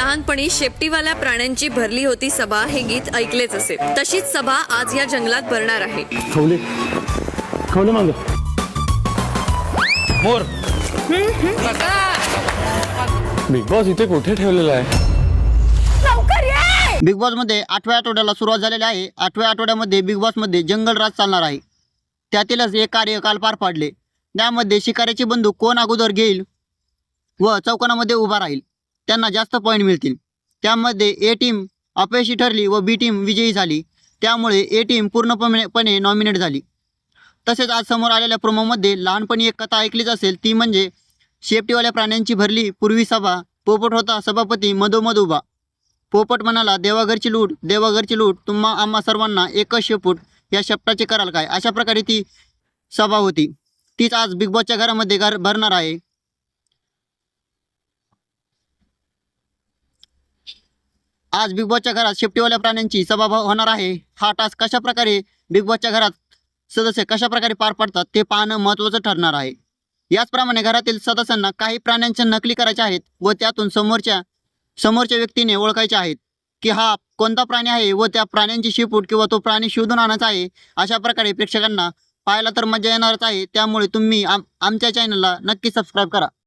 लहानपणी शेपटीवाल्या प्राण्यांची भरली होती सभा हे गीत ऐकलेच असेल. तशीच सभा आज या जंगलात भरणार आहे. खवले. खवले मांग. मोर. बिग बॉस इथे कुठे ठेवलेला आहे? बिग बॉसमध्ये आठव्या आठवड्याला सुरुवात झालेली आहे. आठव्या आठवड्यामध्ये बिग बॉसमध्ये जंगल राज चालणार आहे. त्यातीलच एक कार्य काल पार पाडले. त्यामध्ये शिकाऱ्याची बंदूक कोण अगोदर घेईल व चौकोनामध्ये उभा राहील? त्यांना जास्त पॉईंट मिळतील. त्यामध्ये ए टीम अपयशी ठरली व बी टीम विजयी झाली. त्यामुळे ए टीम पूर्णपणे नॉमिनेट झाली. तसेच आज समोर आलेल्या प्रोमोमध्ये लहानपणी एक कथा ऐकलीच असेल ती म्हणजे शेपटीवाल्या प्राण्यांची भरली पूर्वी सभा पोपट होता सभापती मधोमध उभा पोपट म्हणाला देवाघरची लूट देवाघरची लूट तुम्हा आम्हा सर्वांना एकच शेपूट या शेपटाचे कराल काय? अशा प्रकारे ती सभा होती. तीच आज बिग बॉसच्या घरामध्ये घर भरणार आहे. आज बिग बॉसच्या घरात शेपटीवाल्या प्राण्यांची सभा होणार आहे. हा टास्क कशा प्रकारे बिग बॉसच्या घरात सदस्य कशा प्रकारे पार पाडतात ते पाहणं महत्त्वाचं ठरणार आहे. याचप्रमाणे घरातील सदस्यांना काही प्राण्यांच्या नकली करायच्या आहेत व त्यातून समोरच्या समोरच्या व्यक्तीने ओळखायचे आहेत की हा कोणता प्राणी आहे व त्या प्राण्यांची शेपूट किंवा तो प्राणी शोधून आणायचा आहे अशा प्रकारे प्रेक्षकांना पाहायला तर मजा येणारच आहे. त्यामुळे तुम्ही आम आमच्या चॅनलला नक्की सबस्क्राईब करा.